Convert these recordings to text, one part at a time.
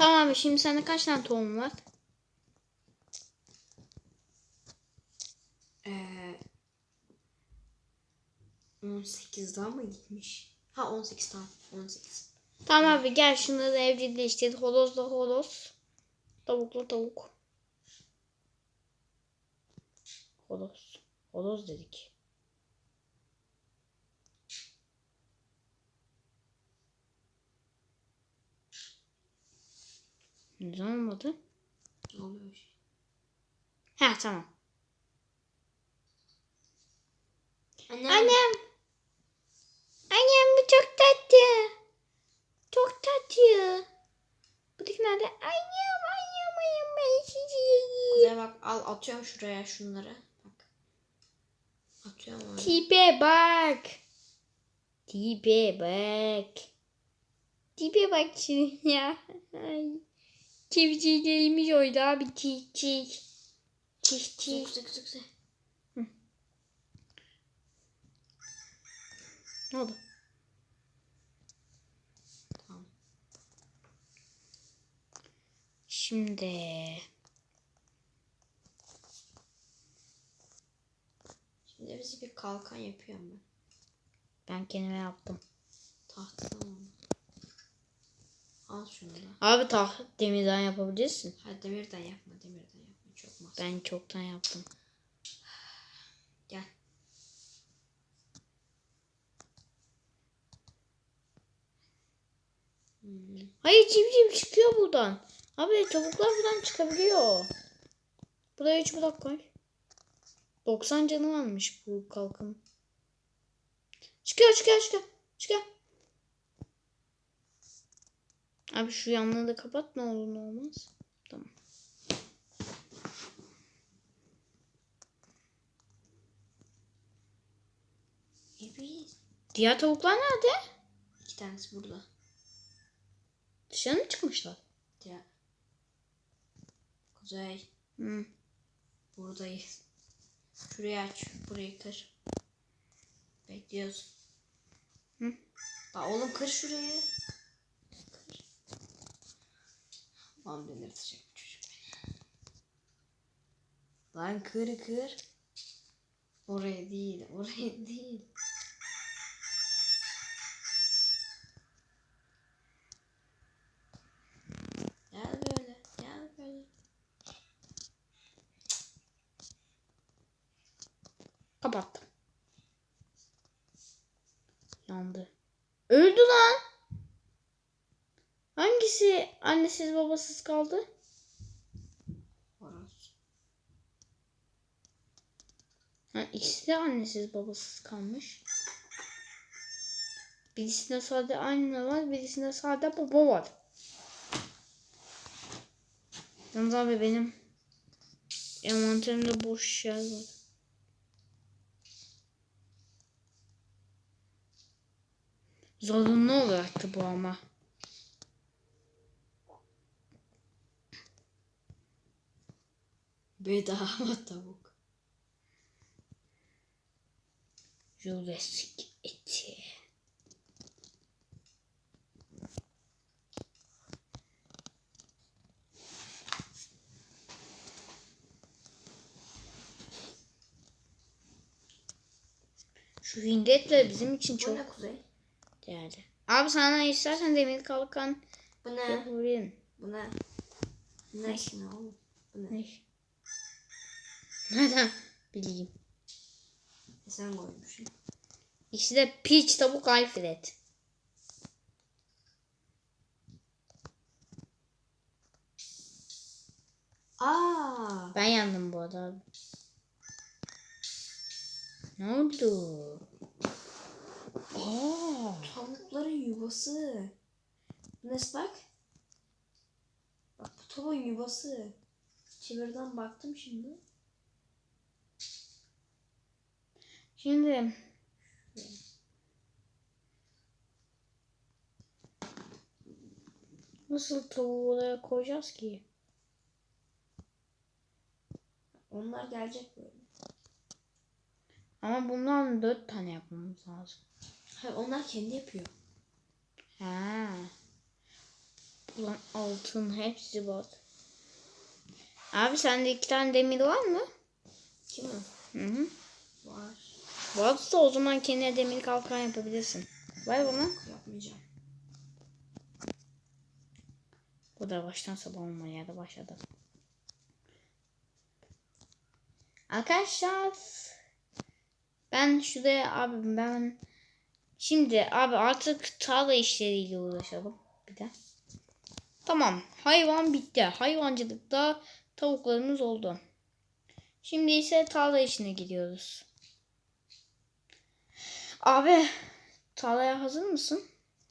Tamam abi şimdi sende kaç tane tohum var? Ee, 18 daha mı gitmiş? Ha 18 tamam. 18. Tamam abi gel şunları evcilleştir. Horozla horoz. Tavukla tavuk. Horoz. Horoz dedik. Neden olmadı? Ne oluyor? Ha tamam. Annem. Annem. Annem bu çok tatlı. Çok tatlı. Bu dik nerede? Annem annem annem ben sizi bak al atıyorum şuraya şunları. Bak. Atıyorum öyle. Tipe bak. Tipe bak. Tipe bak şimdi ya. Ay. Civcivlerimiz oydu abi. Çiğ çiğ. Çiğ çiğ. Kuzey kuzey kuzey. Ne oldu? Tamam. Şimdi. Şimdi bizi bir kalkan yapıyorum ben. Ben kendime yaptım. Tahtadan onu. Al şunu da. Abi taht demirden yapabilirsin. Hadi demirden yapma demirden yapma. Çok mas. Ben çoktan yaptım. Gel. Hmm. Hayır civciv çıkıyor buradan. Abi tavuklar buradan çıkabiliyor. Buraya 3 blok koy. 90 canı varmış bu kalkın. Çıkıyor çıkıyor çıkıyor. Çıkıyor. Abi şu yanları da kapat ne olur ne olmaz. Tamam. Evet. Diğer tavuklar nerede? İki tanesi burada. Dışarı mı çıkmışlar? Diğer. Kuzey. Hı. Buradayız. Şurayı aç. Burayı kır. Bekliyoruz. Hı. La oğlum kır şurayı. Kır. Lan delirtecek bu çocuk beni. Lan kır kır. Oraya değil. Oraya değil. Gel böyle. Gel böyle. Kapattım. Yandı. Öldü lan. Hangisi babasız kaldı? Horoz. Ha, ikisi de annesiz babasız kalmış. Birisinde sadece anne var, birisinde sadece baba var. Yalnız abi benim envanterimde boş yer var. Zorunlu olacaktı bu ama. Bedava tavuk. Jurassic eti. Şu hingetler bizim için Çok. çok Bu ne kuzey? değerli. Abi sana istersen demir kalkan Bu ne? yapabilirim. Bu ne? Bu ne şimdi oğlum? Bu ne? Ne? Nereden bileyim. E sen koymuşsun. İkisi de piç tavuk Alfred. Aa! Ben yandım bu arada. Ne oldu? Aa. Tavukların yuvası. Bu ne bak? Bak bu tavuğun yuvası. Çevirden baktım şimdi. Şimdi nasıl tavuğu oraya koyacağız ki? Onlar gelecek böyle. Ama bundan dört tane yapmamız lazım. Hayır onlar kendi yapıyor. Ha. Ulan altın hepsi bot. Abi sende iki tane demir var mı? Kim o? Hı hı. Var. Varsa o zaman kendine demir kalkan yapabilirsin. Ver bana. Yapmayacağım. Bu da baştan sabah olmaya da başladı. Arkadaşlar ben şuraya abi ben şimdi abi artık tarla işleriyle uğraşalım bir de. Tamam hayvan bitti. Hayvancılıkta tavuklarımız oldu. Şimdi ise tarla işine gidiyoruz. Abi tarlaya hazır mısın?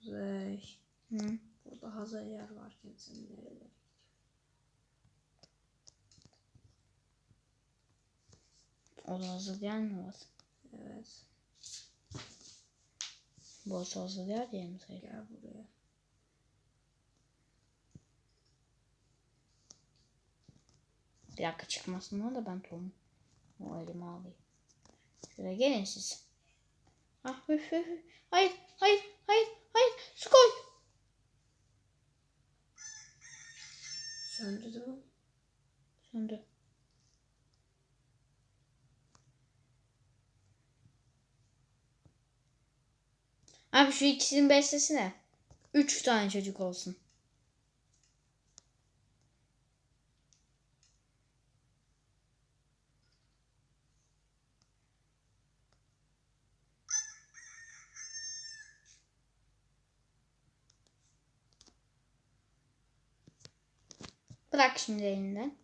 Güzel. Hı. Burada hazır yer varken sen nerede? O da hazır yer mi var? Evet. Burası hazır yer diye mi sayılır? Gel buraya. Bir dakika çıkmasınlar da ben tohum o elime alayım. Şuraya gelin siz. Ah, üf, üf. Hayır, hayır, hayır, hayır. Su koy. Söndü değil mi? Söndü. Abi şu ikisinin beslesine. Üç tane çocuk olsun. Bırak şimdi elinden.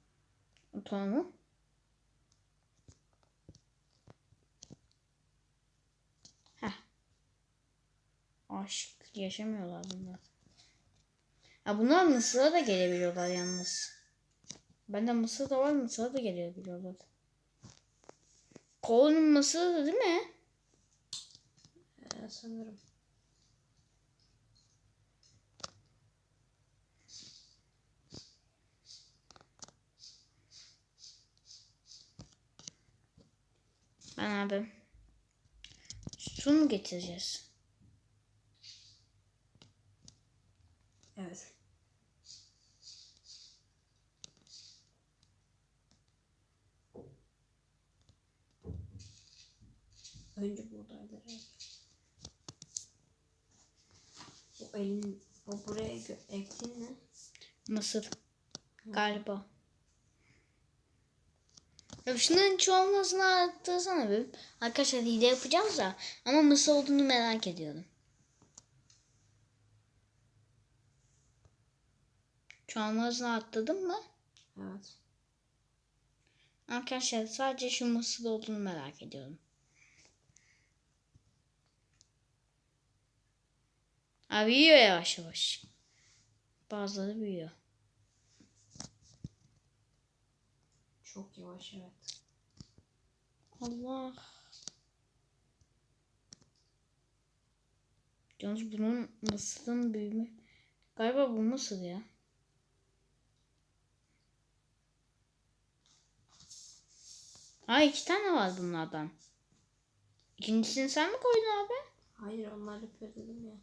Tohumu. Heh. Aşk yaşamıyorlar bunlar. Ya bunlar Mısır'a da gelebiliyorlar yalnız. Bende Mısır da var Mısır'a da gelebiliyorlar. Kolun Mısır'dı değil mi? Ee, sanırım. Ben abi. Su mu getireceğiz? Evet. Önce buğdayları. Bu elin, o buraya ektin mi? Mısır. Galiba. Ya şunların çoğalmasını arttırsana bir. Arkadaşlar hile yapacağız da. Ama mısır olduğunu merak ediyorum. Çoğalmasını arttırdın mı? Evet. Arkadaşlar sadece şu mısır olduğunu merak ediyorum. Abi büyüyor yavaş yavaş. Bazıları büyüyor. Çok yavaş evet. Allah. Yalnız bunun mısırın büyümü. Galiba bu mısır ya. Aa iki tane var bunlardan. İkincisini sen mi koydun abi? Hayır onlar yapıyor dedim ya.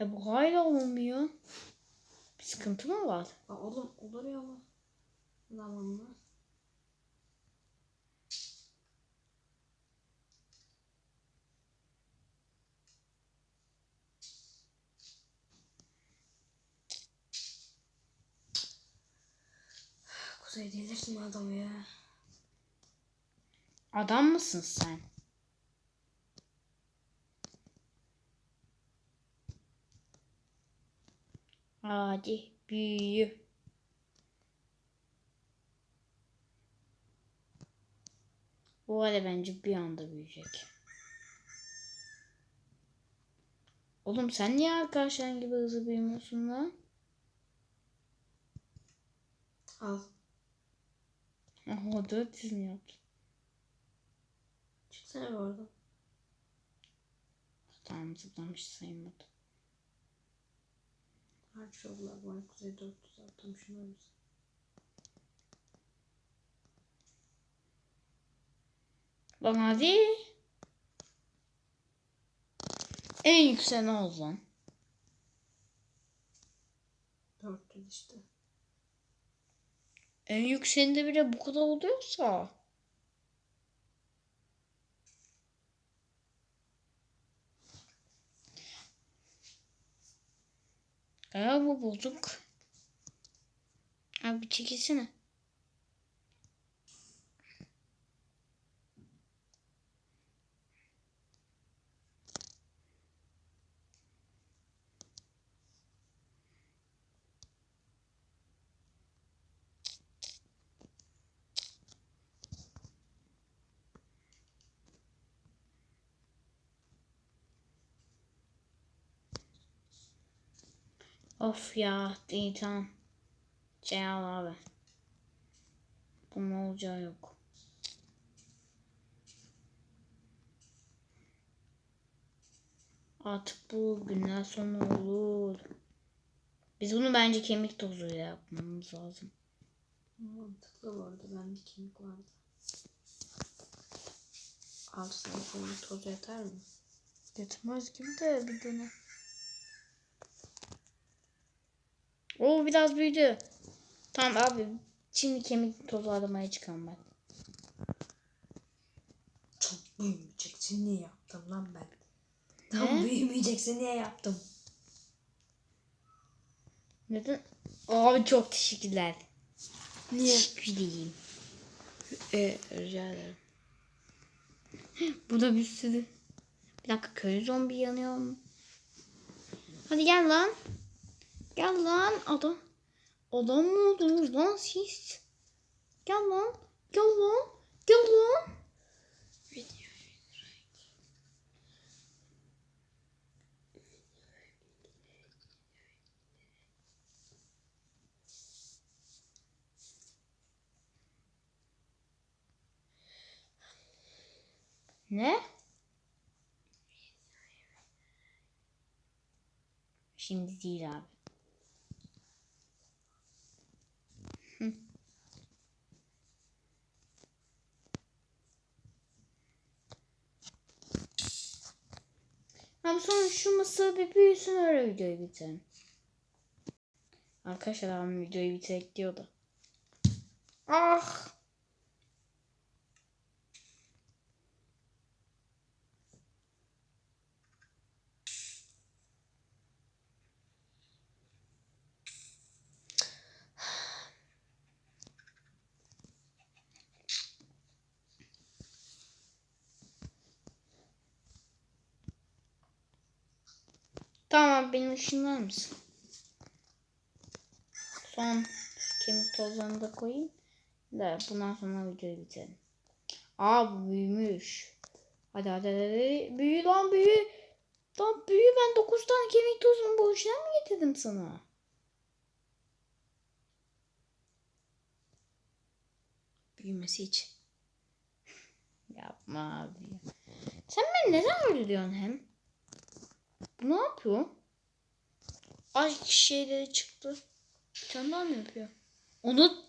E bu hala olmuyor. Sıkıntı mı var? Aa, oğlum olur ya ama. Zamanla. Kuzey delirtme adamı ya. Adam mısın sen? Hadi büyü. Bu arada bence bir anda büyüyecek. Oğlum sen niye arkadaşların gibi hızlı büyümüyorsun lan? Al. Aha dört yüz mü yaptın? Çıksana bir oradan. Tamam zıplamış sayılmadı. Oldular. Bana kuzey 400 attım şunu biz. Lan hadi. En yüksek ne oldu lan? 400 işte. En yükseğinde bile bu kadar oluyorsa. Aa bu bozuk. Abi çekilsene. Of ya tamam. Şey al abi. Bunun olacağı yok. Artık bu günden sonra olur. Biz bunu bence kemik tozuyla yapmamız lazım. Mantıklı bu arada. Bende kemik vardı. Altısına kemik tozu yeter mi? Yetmez gibi de bir dene. Oo biraz büyüdü. Tamam abi. Şimdi kemik tozu aramaya çıkalım ben. Çok büyümeyeceksin niye yaptım lan ben? Tam Ne? büyümeyeceksin niye yaptım? Neden? Abi çok teşekkürler. Niye? Teşekkür ederim. E, rica ederim. Bu da bir sürü. Bir dakika köy zombi yanıyor mu? Hadi gel lan. Gel lan adam. Adam mı oldunuz lan siz? Gel lan. Gel lan. Gel lan. Ne? Şimdi değil abi. Sonra şu mısır bir büyüsün öyle videoyu bitirelim. Arkadaşlar abim videoyu bitirek diyordu. Ah! Tamam benim ışınlar mısın? Son kemik tozlarını da koyayım. Da bundan sonra videoyu bitirelim. Aa bu büyümüş. Hadi hadi hadi. Büyü lan büyü. Lan büyü ben 9 tane kemik tozunu boşuna mı getirdim sana? Büyümesi için. Yapma abi. Sen beni neden öldürüyorsun hem? Bu ne yapıyor? Aşk şeyleri çıktı. Bir tane daha mı yapıyor? Onu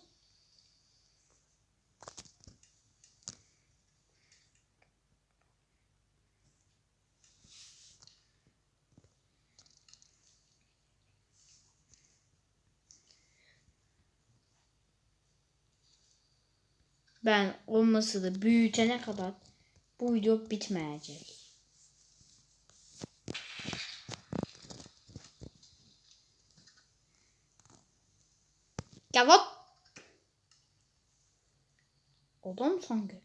ben olması da büyütene kadar bu video bitmeyecek. Ya bak. Adam sanki.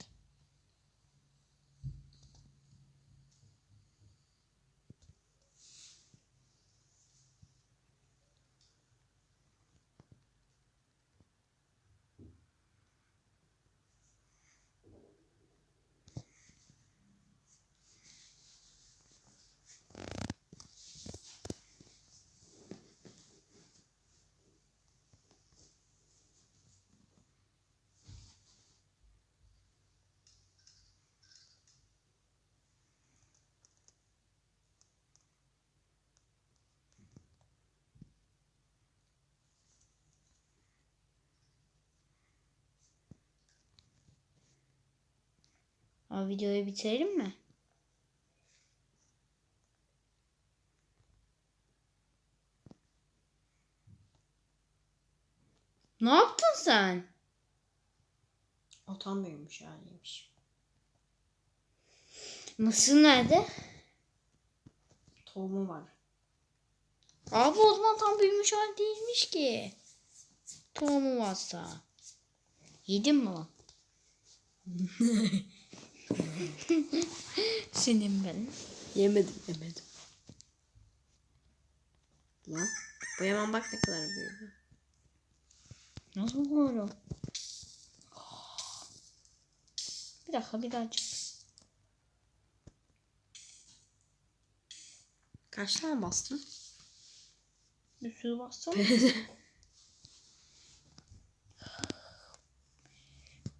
O videoyu bitirelim mi? Ne yaptın sen? Otan büyümüş haliymiş. Nasıl nerede? Tohumu var. Abi o zaman tam büyümüş hal değilmiş ki. Tohumu varsa. Yedin mi lan? Senin ben. Yemedim yemedim. Lan. Bu hemen bak ne kadar büyüdü. Nasıl böyle? Bir dakika bir daha çık. Kaç tane bastın? Bir sürü bassana.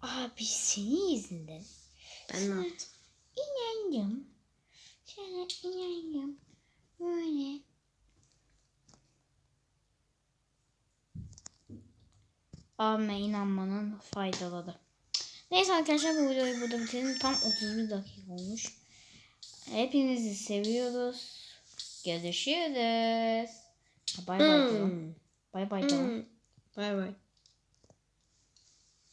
Abi senin yüzünden ben ne yaptım? inandım. Sana inandım. Böyle. Abime inanmanın faydaları. Neyse arkadaşlar bu videoyu burada bitirelim. Tam 31 dakika olmuş. Hepinizi seviyoruz. Görüşürüz. Bay bay. Bay bay. Bay bay.